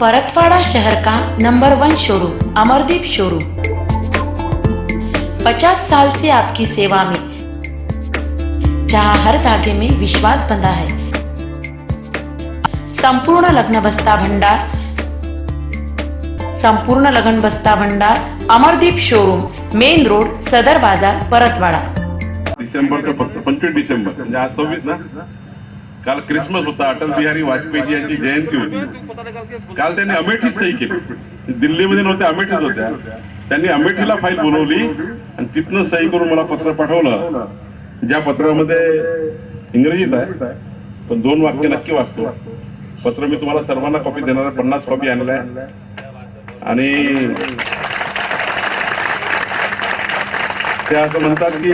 परतवाड़ा शहर का number one showroom Amardeep showroom 50 साल से आपकी सेवा में जहां हर धागे में विश्वास बंधा है। संपूर्ण लग्न बस्ता भंडार संपूर्ण लग्न बस्ता भंडार अमरदीप शोरूम मेन रोड सदर बाजार परतवाड़ा। डिसेंबर का पंचवीस डिसेंबर म्हणजे आज सव्वीस ना? काल क्रिसमस होता अटल बिहारी वाजपेयी यांची जयंती होती. काल त्यांनी अमेठी सही केली. दिल्लीमध्ये नव्हत्या अमेठीत होत्या. त्यांनी अमेठीला फाईल बोलवली आणि तिथनं सही करून मला पत्र पाठवलं. ज्या पत्रामध्ये इंग्रजीत आहे पण दोन वाक्य नक्की वाचतो. पत्र मी तुम्हाला सर्वांना कॉपी देणार पन्नास कॉपी आणल्या आणि ते असं म्हणतात की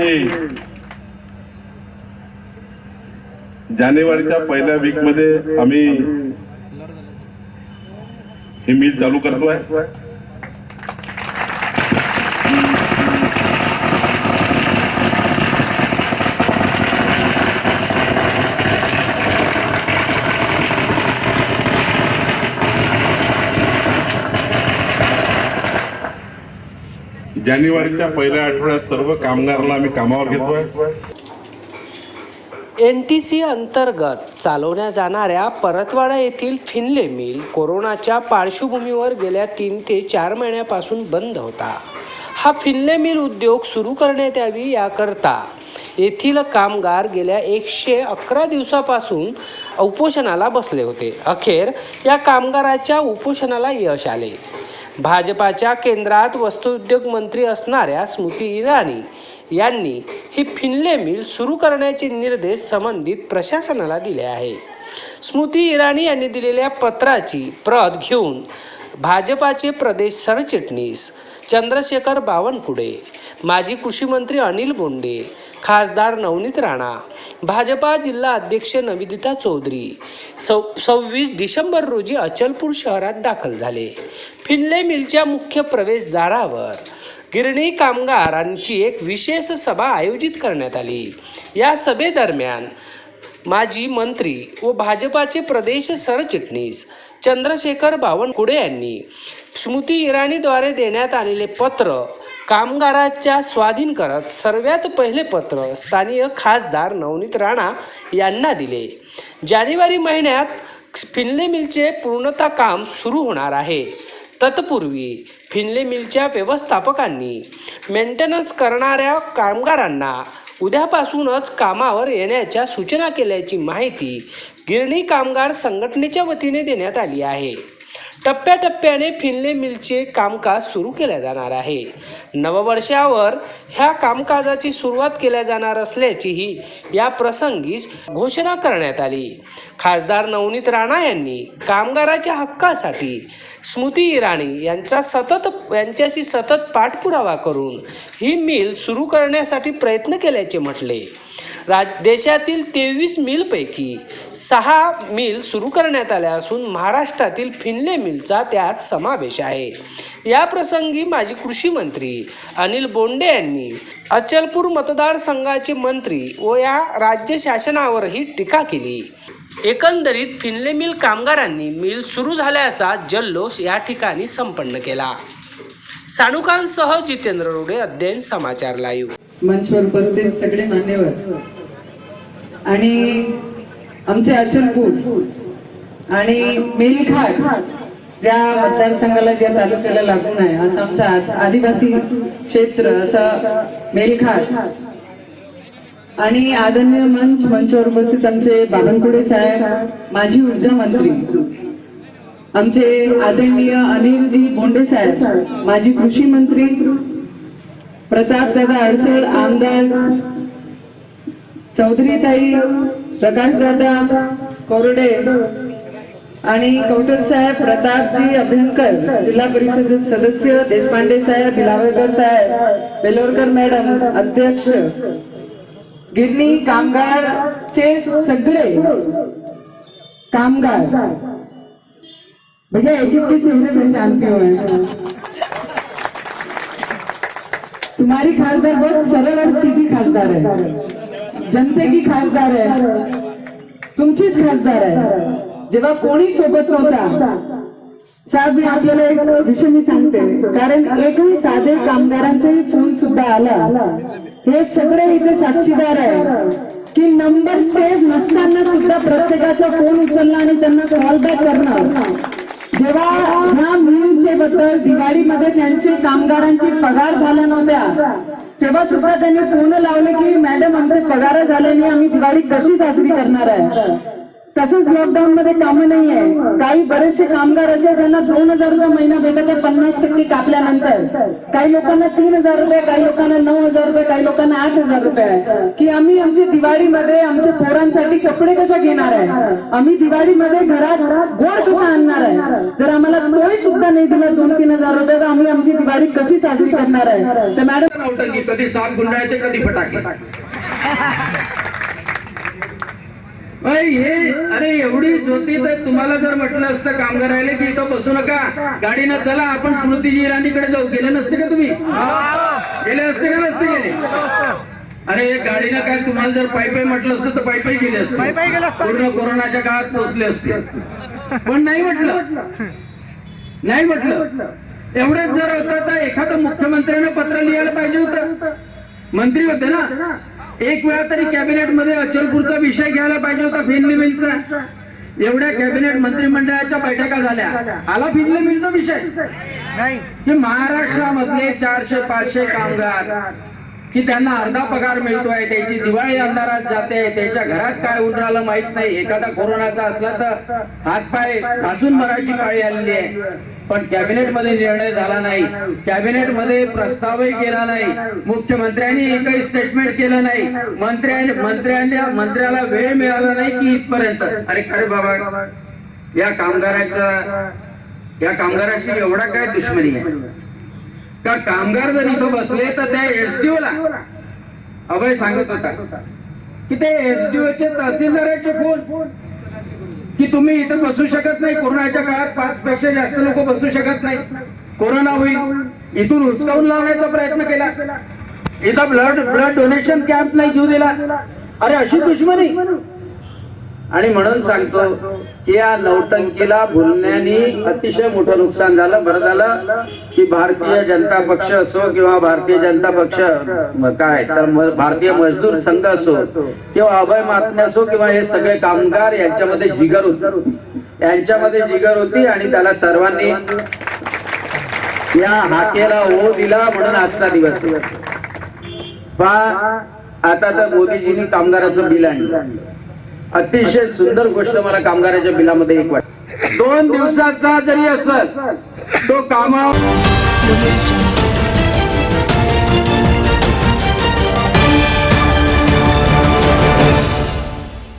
जानेवारीच्या पहिल्या वीकमध्ये आम्ही ही मिल चालू करतोय. जानेवारीच्या पहिल्या आठवड्यात सर्व कामगारांना आम्ही कामावर घेतोय. एन टी सी अंतर्गत चालवल्या जाणाऱ्या परतवाडा येथील फिनले मिल कोरोनाच्या पार्श्वभूमीवर गेल्या तीन ते चार महिन्यापासून बंद होता. हा फिनले मिल उद्योग सुरू करण्यात यावी याकरता येथील कामगार गेल्या एकशे अकरा दिवसापासून उपोषणाला बसले होते. अखेर या कामगाराच्या उपोषणाला यश आले. भाजपाच्या केंद्रात वस्त्रोद्योग मंत्री असणाऱ्या स्मृती इराणी यांनी ही फिनले मिल सुरू करण्याचे निर्देश संबंधित प्रशासनाला दिले आहे. स्मृती इराणी यांनी दिलेल्या पत्राची प्रत घेऊन भाजपाचे प्रदेश सरचिटणीस चंद्रशेखर बावनकुळे माजी कृषी मंत्री अनिल बोंडे खासदार नवनीत राणा भाजपा जिल्हा अध्यक्ष नविदिता चौधरी सव सव्वीस डिसेंबर रोजी अचलपूर शहरात दाखल झाले. फिनले मिलच्या मुख्य प्रवेशद्वारावर गिरणी कामगारांची एक विशेष सभा आयोजित करण्यात आली. या सभेदरम्यान माजी मंत्री व भाजपाचे प्रदेश सरचिटणीस चंद्रशेखर बावनकुळे यांनी स्मृती इराणीद्वारे देण्यात आलेले पत्र कामगाराच्या स्वाधीन करत सर्वात पहिले पत्र स्थानीय खासदार नवनीत राणा यांना दिले. जानेवारी महिन्यात फिनले मिलचे पूर्णता काम सुरू होणार आहे. तत्पूर्वी फिनले मिलच्या व्यवस्थापकांनी मेंटेनन्स करणाऱ्या कामगारांना उद्यापासूनच कामावर येण्याच्या सूचना केल्याची माहिती गिरणी कामगार संघटनेच्या वतीने देण्यात आली आहे. टप्प्याटप्प्याने फिनले मिलचे कामकाज सुरू केले जाणार आहे. नववर्षावर ह्या कामकाजाची सुरुवात केल्या जाणार असल्याचीही या प्रसंगीच घोषणा करण्यात आली. खासदार नवनीत राणा यांनी कामगाराच्या हक्कासाठी स्मृती इराणी यांचा सतत यांच्याशी सतत पाठपुरावा करून ही मिल सुरू करण्यासाठी प्रयत्न केल्याचे म्हटले. राज देशातील तेवीस मिलपैकी सहा मिल सुरू करण्यात आल्या असून महाराष्ट्रातील फिनले मिलचा त्यात समावेश आहे. या प्रसंगी माजी कृषी मंत्री अनिल बोंडे यांनी अचलपूर मतदारसंघाचे मंत्री व या राज्य शासनावरही टीका केली. एकंदरीत फिनले मिल कामगारांनी मिल सुरू झाल्याचा जल्लोष या ठिकाणी संपन्न केला. साणुकांसह जितेंद्र रोडे अध्ययन समाचार लाईव्ह. मंचवर उपस्थित सगळे मान्यवर आणि आमचे अचलपूर आणि मेलघाट ज्या मतदारसंघाला ज्या तालुक्याला लागून आहे असं आमचं आदिवासी क्षेत्र असं मेलघाट आणि आदरणीय मंच मंचावर उपस्थित आमचे बावनकुळे साहेब माजी ऊर्जा मंत्री आमचे आदरणीय अनिलजी बोंडे साहेब माजी कृषी मंत्री प्रताप दादा अडसळ आमदार चौधरी ताई प्रकाश दादा कोरडे आणि कौटल साहेब प्रतापजी अभ्यंकर जिल्हा परिषद सदस्य देशपांडे साहेब बिलावरकर साहेब बेलोरकर मॅडम अध्यक्ष गिरणी कामगारचे सगळे कामगार. भैया एक एक के चेहरे पहचानते हुए हो. तुम्हारी खासदार बहुत सरळ और सीधी खासदार है जनते की खासदार आहे. तुमचीच खासदार आहे. जेव्हा कोणी सोबत नव्हता साहेब मी आपल्याला एक विषय मी सांगते. कारण एकही साधे कामगारांचाही फोन सुद्धा आला. हे सगळे इथे साक्षीदार आहे. की नंबर सेव्ह नसताना सुद्धा प्रत्येकाचा फोन उचलला आणि त्यांना कॉल बॅक करणं. जेव्हा ह्या मिलचे बद्दल दिवाळीमध्ये त्यांचे कामगारांची पगार झाल्या नव्हत्या तेव्हा सुद्धा त्यांनी फोन लावले की मॅडम आमचे पगार झाले आम्ही दिवाळी कशी साजरी करणार आहे. तसंच लॉकडाऊन मध्ये कामं नाहीये काही बरेचसे कामगार असे त्यांना दोन हजार रुपये महिना भेटत आहे पन्नास टक्के कापल्यानंतर. काही लोकांना तीन हजार रुपये काही लोकांना नऊ हजार रुपये काही लोकांना आठ हजार रुपये आहे. की आम्ही आमची दिवाळीमध्ये आमच्या पोरांसाठी कपडे कशा घेणार आहे? आम्ही दिवाळीमध्ये घरात गोड कसा आणणार आहे? जर आम्हाला तोही सुद्धा नाही दिला दोन तीन हजार रुपये तर आम्ही आमची दिवाळी कशी साजरी करणार आहे? तर मॅडम कधी साप गुंडाळते कधी फटाके. हे अरे एवढीच होती तर तुम्हाला जर म्हटलं असतं कामगार राहिले की इथं बसू नका. गाडीनं चला आपण स्मृती इराणीकडे जाऊ. गेले नसते का तुम्ही? गेले असते का नसते गेले? अरे गाडीनं काय तुम्हाला जर पायी पायी म्हटलं असतं तर पायी पायी गेले असते पूर्ण कोरोनाच्या काळात पोहोचले असते. पण नाही म्हटलं. नाही म्हटलं. एवढंच जर होतं तर एखादं मुख्यमंत्र्यानं पत्र लिहायला पाहिजे होतं. मंत्री होते ना. एक वेळा तरी कॅबिनेटमध्ये अचलपूरचा विषय घ्यायला पाहिजे होता फिनली मिलचा एवढ्या कॅबिनेट मंत्रिमंडळाच्या बैठका झाल्या. आला फिनली मिलचा विषय? की महाराष्ट्रामधले चारशे पाचशे कामगार की त्यांना अर्धा पगार मिळतोय त्याची दिवाळी अंधारात जाते त्याच्या घरात काय राहिलं माहीत नाही. एखादा कोरोनाचा असला तर हातपाय घासून मराठी पाळी आलेली आहे. पण कॅबिनेटमध्ये निर्णय झाला नाही. कॅबिनेटमध्ये प्रस्तावही केला नाही. मुख्यमंत्र्यांनी एकही स्टेटमेंट केलं नाही. मंत्र्यांनी मंत्र्यांना मंत्र्याला वेळ मिळाला नाही की इथपर्यंत. अरे खरे बाबा या कामगाराचा या कामगाराशी एवढा काय दुश्मनी आहे? का कामगार जर इथं बसले तर त्या एसडीओला अभय सांगत होता. की ते एसडीओ चे तहसीलदाराचे फोन. की तुम्ही इथं बसू शकत नाही. कोरोनाच्या काळात पाच पेक्षा जास्त लोक बसू शकत नाही. कोरोना होईल. इथून हुसकावून लावण्याचा प्रयत्न केला. इथं ब्लड ब्लड डोनेशन कॅम्प नाही घेऊ दिला. अरे अशी दुश्मनी. आणि म्हणून सांगतो की या नौटंकीला भुलण्याने अतिशय मोठं नुकसान झालं. बरं झालं की भारतीय जनता पक्ष असो किंवा भारतीय जनता पक्ष काय? तर भारतीय मजदूर संघ असो किंवा अभय मातने असो किंवा हे सगळे कामगार यांच्यामध्ये जिगर होत. यांच्यामध्ये जिगर होती आणि त्याला सर्वांनी या हाकेला ओ दिला म्हणून आजचा दिवस. पा आता तर मोदीजींनी कामगाराचं बिल आणलं. अतिशय सुंदर गोष्ट मला कामगाराच्या बिलामध्ये एक वाट दोन दिवसाचा जरी असल तो कामा